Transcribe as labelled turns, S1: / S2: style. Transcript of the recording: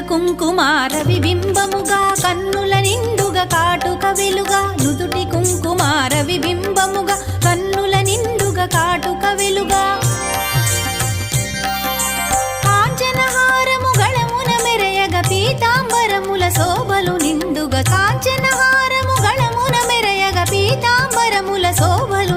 S1: కుంకుమార విబింబముగా కన్నుల నిండుగా కాటుక వెలుగా నుదుటి కుంకుమార విబింబముగా కన్నుల నిండుగా కాటుక వెలుగా. కాంచనహారము గళమున మెరయగ పీతాంబరముల శోభలు నిండుగా. కాంచనహారము గళమున మెరయగ పీతాంబరముల శోభలు